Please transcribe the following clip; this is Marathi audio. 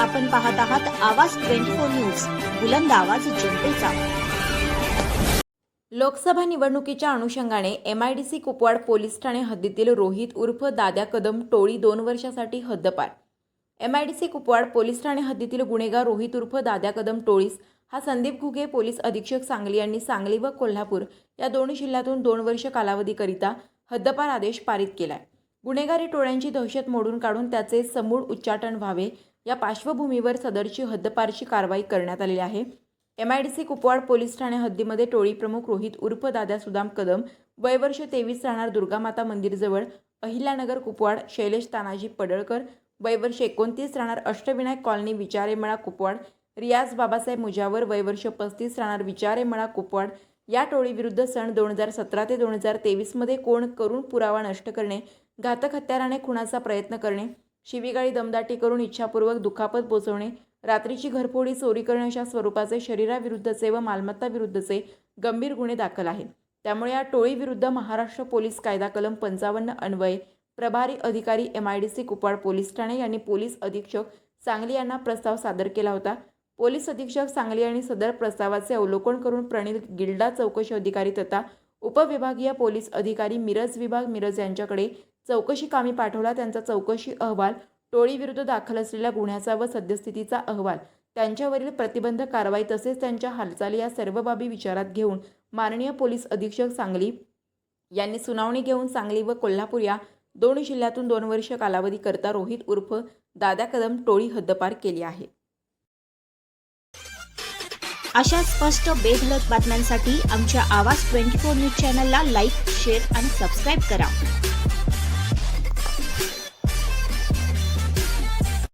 आपण पाहत आहात आवाज ट्वेंटी फोर न्यूज बुलंद आवाज जनतेचा. लोकसभा निवडणुकीच्या अनुषंगाने एमआयडीसी कुपवाड पोलीस ठाणे हद्दीतील रोहित उर्फ दाद्या कदम टोळी दोन वर्षासाठी हद्दपार. एमआयडीसी कुपवाड पोलीस ठाणे हद्दीतील गुन्हेगार रोहित उर्फ दाद्या कदम टोळीस हा संदीप घुगे पोलीस अधीक्षक सांगली यांनी सांगली व कोल्हापूर या दोन जिल्ह्यातून दोन वर्ष कालावधीकरिता हद्दपार आदेश पारित केलाय. गुन्हेगारी टोळ्यांची दहशत मोडून काढून त्याचे समूळ उच्चाटन व्हावे या पार्श्वभूमीवर सदरची हद्दपारची कारवाई करण्यात आलेली आहे. M I D C Kupwad police Thane हद्दीमध्ये टोळी प्रमुख रोहित उर्फ दादा सुदाम कदम वयवर्ष तेवीस राहणार दुर्गामाता मंदिरजवळ अहिल्यानगर कुपवाड शैलेश तानाजी पडळकर वयवर्ष एकोणतीस राहणार अष्टविनायक कॉलनी विचारेमळा कुपवाड रियाज बाबासाहेब मुजावर वयवर्ष पस्तीस राहणार विचारेमळा कुपवाड या टोळीविरुद्ध सण दोन हजार सतरा ते दोन हजार तेवीसमध्ये कोण करून पुरावा नष्ट करणे घातक हत्याराने खुणाचा प्रयत्न करणे शिवीगाळी दमदाटी करून इच्छापूर्वक दुखापत पोचवणे रात्रीची घरफोडी चोरी करणे अशा स्वरूपाचे शरीराविरुद्धचे व मालमत्ताविरुद्धचे गंभीर गुन्हे दाखल आहेत. त्यामुळे या टोळीविरुद्ध महाराष्ट्र पोलीस कायदा कलम पंचावन्न अन्वये प्रभारी अधिकारी M I D C Kupwad police Thane यांनी पोलीस अधीक्षक सांगली यांना प्रस्ताव सादर केला होता. पोलीस अधीक्षक सांगली यांनी सदर प्रस्तावाचे अवलोकन करून प्रणित गिल्डा चौकशी अधिकारी तथा उपविभागीय पोलीस अधिकारी मिरज विभाग मिरज यांच्याकडे चौकशी कामी पाठवला त्यांचा चौकशी अहवाल टोळीविरुद्ध दाखल असलेल्या गुन्ह्याचा व सद्यस्थितीचा अहवाल त्यांच्यावरील प्रतिबंध कारवाई तसेच त्यांच्या हालचाली या सर्व बाबी विचारात घेऊन माननीय पोलीस अधीक्षक सांगली यांनी सुनावणी घेऊन सांगली व कोल्हापूर या दोन जिल्ह्यातून दोन वर्ष कालावधीकरता रोहित उर्फ दादा कदम टोळी हद्दपार केली आहे. अशा स्पष्ट बेधडक बातम्यांसाठी आमच्या आवाज ट्वेंटी फोर न्यूज चॅनलला लाईक शेअर आणि सबस्क्राईब करा.